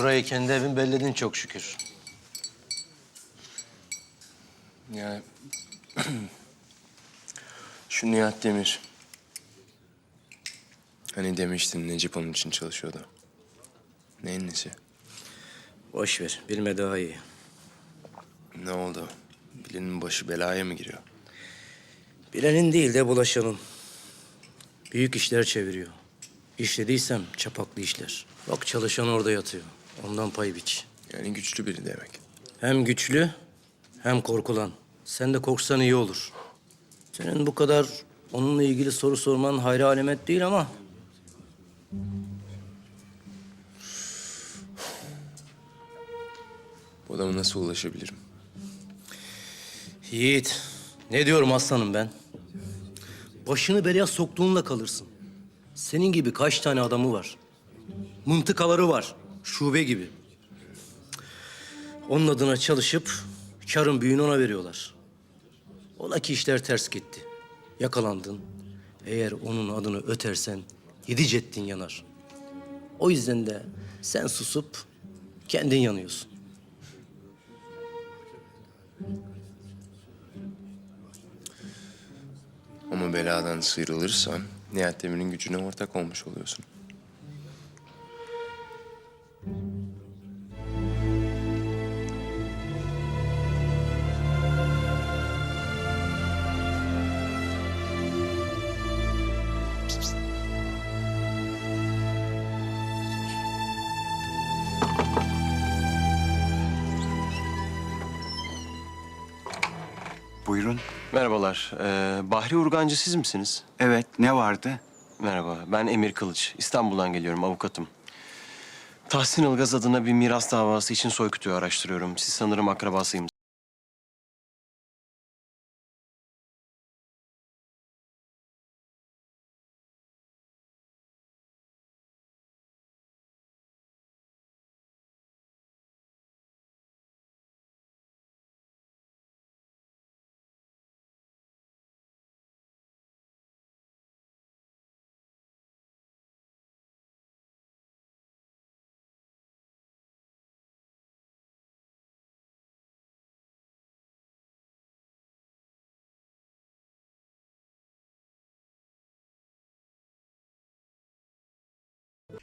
Burayı kendi evin belledin çok şükür. Ya şu Nihat Demir. Hani demiştin Necip onun için çalışıyordu. Neyin nesi? Boş ver, bilme daha iyi. Ne oldu? Birinin başı belaya mı giriyor? Bilenin değil de bulaşanın. Büyük işler çeviriyor. İşlediysem çapaklı işler. Bak çalışan orada yatıyor. Ondan pay biç. Yani güçlü biri demek. Hem güçlü hem korkulan. Sen de korksan iyi olur. Senin bu kadar onunla ilgili soru sorman hayra alamet değil ama... Bu adama nasıl ulaşabilirim? Yiğit, ne diyorum aslanım ben? Başını belaya soktuğunla kalırsın. Senin gibi kaç tane adamı var? Mıntıkaları var, şube gibi. Onun adına çalışıp karın büyüğünü ona veriyorlar. Ola ki işler ters gitti. Yakalandın. Eğer onun adını ötersen yedi ceddin yanar. O yüzden de sen susup kendin yanıyorsun. Ama beladan sıyrılırsan Nihat Demir'in gücüne ortak olmuş oluyorsun. Buyurun. Merhabalar. Ee, Bahri Urgancı siz misiniz? Evet, ne vardı? Merhaba. Ben Emir Kılıç. İstanbul'dan geliyorum. Avukatım. Tahsin Ilgaz adına bir miras davası için soykütüğü araştırıyorum. Siz sanırım akrabasıyım.